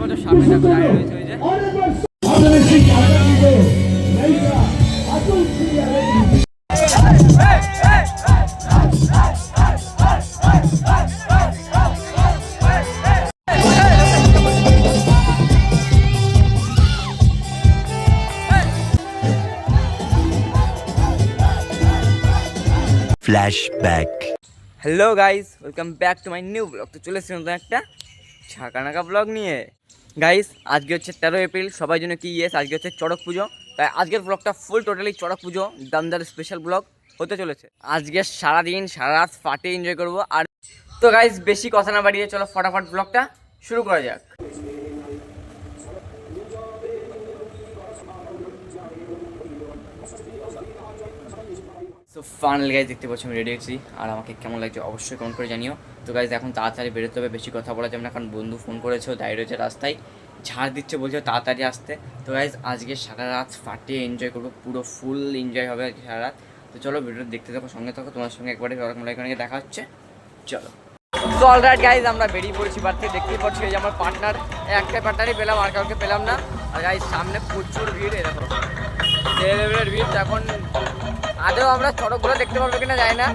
পাচ্ছ সামনে দেখো দাঁড়িয়ে রয়েছে ওই যে Flashback. Hello guys welcome back to my new blog তো চলে এসেছি নতুন একটা ছাকানাকা ব্লগ নিয়ে। গাইস আজকে হচ্ছে তেরো এপ্রিল, সবাই জন্য কি ইয়েস আজকে হচ্ছে চড়ক পুজো। তাই আজকের ব্লগটা ফুল টোটালি চড়ক পুজো, দামদার স্পেশাল ব্লগ হতে চলেছে। আজকে সারাদিন, সারা রাত ফাটে এনজয় করব। আর তো গাইস বেশি কথা না বাড়িয়ে চলো ফটাফট ব্লগটা শুরু করা যাক। সো ফাইনাল গাইজ দেখতে পাচ্ছি আমি রেডি আছি। আর আমাকে কেমন লাগছে অবশ্যই কমেন্ট করে জানিও। তো গাইজ এখন তাড়াতাড়ি বেরোতে হবে, বেশি কথা বলা যাবে না, কারণ বন্ধু ফোন করেছে দাঁড়িয়ে রয়েছে রাস্তায়। ঝাড় দিচ্ছে, বলছে তাড়াতাড়ি আসতে। তো গাইজ আজকে সারা রাত ফাটিয়ে এনজয় করব, পুরো ফুল এনজয় হবে আজকে সারা রাত। তো চলো ভিডিও দেখতে থাকো, সঙ্গে থাকো, তোমার সঙ্গে একবারে এখানে দেখা হচ্ছে। চলো। তো অলরাইট গাইজ আমরা বেরিয়ে পড়েছি, বাড়তে দেখতেই পাচ্ছি যে আমার পার্টনার একটা পার্টনারই পেলাম, আর কাউকে পেলাম না। আর গাইজ সামনে প্রচুর ভিড় এরকম ভিড় এখন আদৌ আমরা চড়কগুলো দেখতে পারব কিনা যায় না।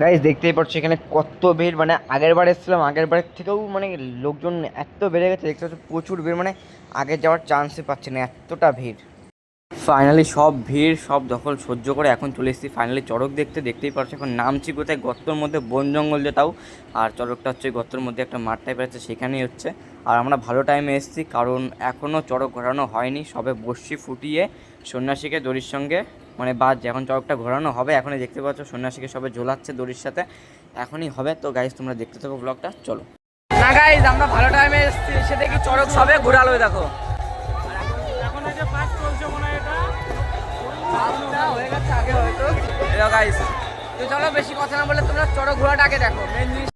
গাইস দেখতেই পাচ্ছ এখানে কত ভিড়। মানে আগের বার এসেছিলাম, আগের বারের থেকেও মানে লোকজন এত বেড়ে গেছে, দেখতে পাচ্ছ প্রচুর ভিড়। মানে আগে যাওয়ার চান্সই পাচ্ছে না, এতটা ভিড়। ফাইনালি সব ভিড়, সব দখল সহ্য করে এখন চলে এসেছি। ফাইনালি চড়ক দেখতে, দেখতেই পাচ্ছ এখন নামছি কোথায়? গর্তর মধ্যে, বন জঙ্গল যে তাও। আর চড়কটা হচ্ছে গর্তর মধ্যে একটা মাঠ টাইপের আছে, সেখানেই হচ্ছে। আর আমরা ভালো টাইমে এসেছি, কারণ এখনও চড়ক ঘোরানো হয়নি। সবে বসি ফুটিয়ে সন্ন্যাসীকে, দড়ির সঙ্গে। মানে বাদ যখন চড়কটা ঘোরানো হবে এখনই দেখতে পাচ্ছ সন্ন্যাসীকে সবে ঝোলাচ্ছে দড়ির সাথে এখনই হবে। তো গাইজ তোমরা দেখতে থাকো ব্লগটা চলো। না গাইজ আমরা ভালো টাইমে এসেছি এসে দেখি চড়ক সবে ঘোরালো দেখো। এখন এই যে চলছে মনে হয় এটা। হয়ে গেছে আগে হয়তো। গাইস তো চলো বেশি কথা না বলে তোমরা চড়ক ঘোরাটাকে দেখো মেন জিনিস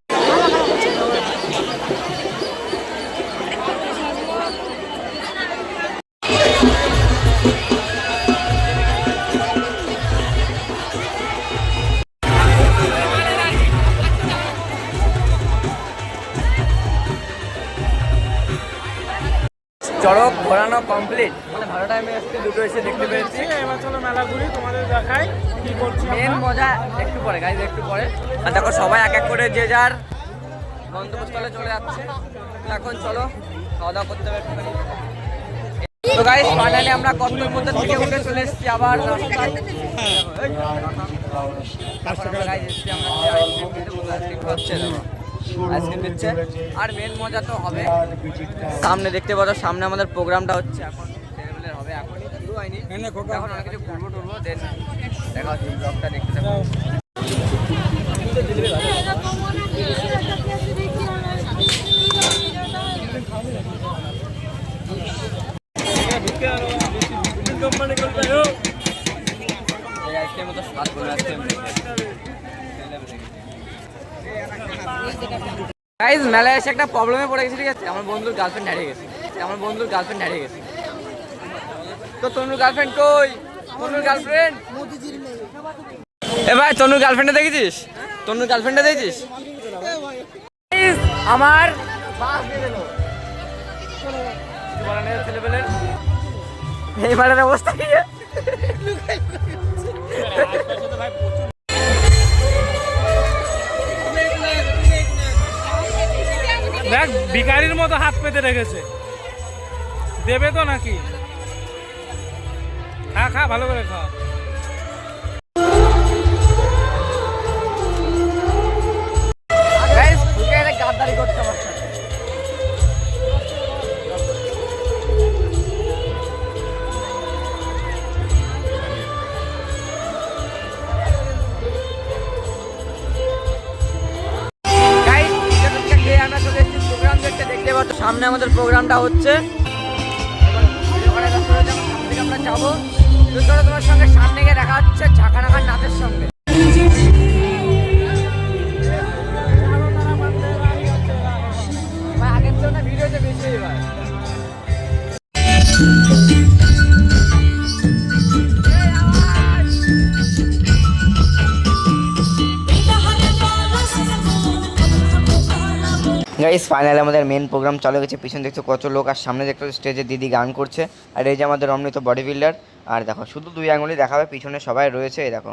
কমপ্লিট মানে ভালো টাইমে এসে দুটো এসে দেখতে পেয়েছি। এবার চলো মেলা ঘুরি তোমাদের দেখাই কি করছি মেন মজা একটু পরে গাইজ একটু পরে। আর দেখো সবাই এক এক করে যে যার গন্তব্যস্থলে চলে যাচ্ছে। এখন চলো খাওয়া দাওয়া করতে হবে একটুখানি। তো গাইজ ফাইনালি আমরা কর্মের মধ্যে থেকে উঠে চলে এসেছি আবার আমরা guys এসেছি আমরা। যে ice দিচ্ছে। আর মেন মজা তো হবে। সামনে দেখতে পাচ্ছ সামনে আমাদের প্রোগ্রামটা হচ্ছে। এখন হবে এখনই শুরু হয়নি। এখন অনেক কিছু ঘুরবো টুরবো দেন দেখা হচ্ছে ব্লগটা দেখতে এই আইসক্রিম তো স্বাদ করে আইসক্রিম গাইজ মেলায় এসে একটা প্রবলেমে পড়ে গেছে ঠিক আছে? আমার বন্ধুর গার্লফ্রেন্ড হারিয়ে গেছে। আমার বন্ধুর গার্লফ্রেন্ড হারিয়ে গেছে। তো তনুর গার্লফ্রেন্ড কই? তনুর গার্লফ্রেন্ড এ ভাই তনুর গার্লফ্রেন্ডে দেখেছিস? তনুর গার্লফ্রেন্ডে দেখেছিস? আমার এইবারের অবস্থা কি? রে? ভিকারির মতো হাত পেতে রেখেছে দেবে তো নাকি খা খা ভালো করে খা প্রোগ্রামটা হচ্ছে। যাব। তোমার সঙ্গে সামনে গিয়ে দেখা হচ্ছে ঝাঁকা নাকার নাচের সঙ্গে। গাইস ফাইনালি আমাদের মেন প্রোগ্রাম চলে গেছে। পিছন দেখছ কত লোক, আর সামনে দেখছ স্টেজে দিদি গান করছে। আর এই যে আমাদের অমৃত বডি বিল্ডার আর দেখো, শুধু দুই আঙুলি দেখাবে, পিছনে সবাই রয়েছে, এই দেখো।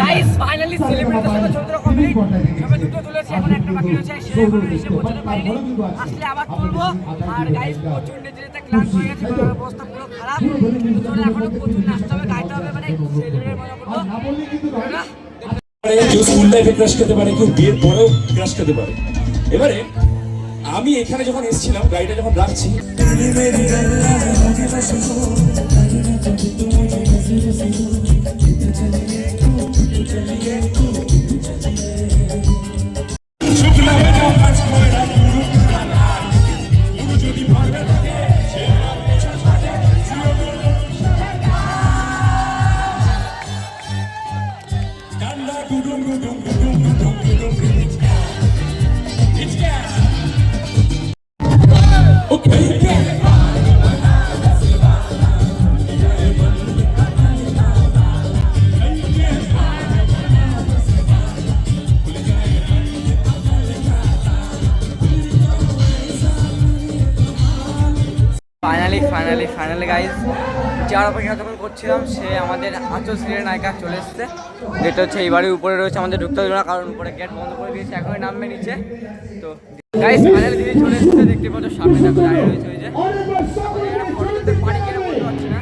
গাইস ফাইনালি সাথে কমপ্লিট দুটো তুলেছি এখন একটা বাকি রয়েছে সে এখনও এসে পৌঁছাতে পারিনি। আসলে আবার তুলবো। আর গাইস প্রচুর যেতে ক্লাস হয়ে গেছে অবস্থা পুরো খারাপ। কিন্তু তোমরা এখনও প্রচুর নাচতে হবে গাইতে হবে মানে সেলিব্রিটির মজা করব না? পারে, কেউ স্কুল লাইফে ক্রাশ খেতে পারে কেউ বিয়ের পরেও ক্রাশ খেতে পারে। এবারে আমি এখানে যখন এসেছিলাম গাড়িটা যখন রাখছি to the. ফাইনালি গাইজ যার অপেক্ষা যখন করছিলাম, সে আমাদের আচল সিরিয়ার নায়িকা চলে এসছে। যেটা হচ্ছে এই বাড়ির উপরে রয়েছে আমাদের ঢুকতে হবে না, কারণ উপরে গেট বন্ধ করে দিয়েছে, এখনই নামবে নিচে। তো গাইজ ফাইনালে দিদি চলে এসছে, দেখতে পাচ্ছ সামনে দেখো দাঁড়িয়ে রয়েছে ওই যে। বলতে পারছি না।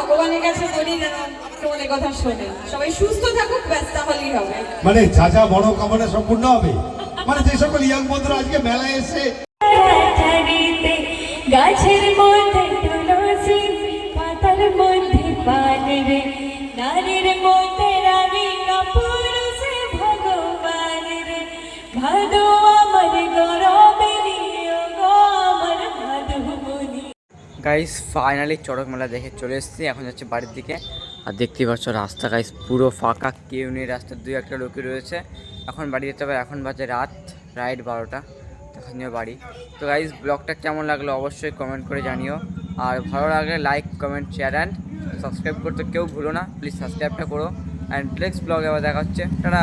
ভগবানের কাছে বলি যেন তোমাদের কথা শোনে। সবাই সুস্থ থাকুক ব্যাস তাহলেই হবে। মানে যা যা বড় কামনা সম্পূর্ণ হবে মানে যে সকল ইয়াং বন্ধুরা আজকে মেলায় এসে গাছের মধ্যে তুলসী পাতার মধ্যে পানি রে নারীর মধ্যে রানী পুরুষে গাইস ফাইনালি চড়ক মেলা দেখে চলে এসেছি। এখন যাচ্ছে বাড়ির দিকে। আর দেখতেই পাচ্ছ রাস্তা গাইস পুরো ফাঁকা। কেউ নেই রাস্তার দুই একটা লোকই রয়েছে। এখন বাড়ি যেতে হবে, এখন বাজে রাত রাইট বারোটা। এখন নিয়ে বাড়ি। তো গাইস ব্লগটা কেমন লাগল অবশ্যই কমেন্ট করে জানিও। আর ভালো লাগলে like comment share and subscribe করতে কেউ ভুলো না। প্লিজ সাবস্ক্রাইবটা করো। অ্যান্ড নেক্সট ব্লগে আবার দেখা হচ্ছে। টাটা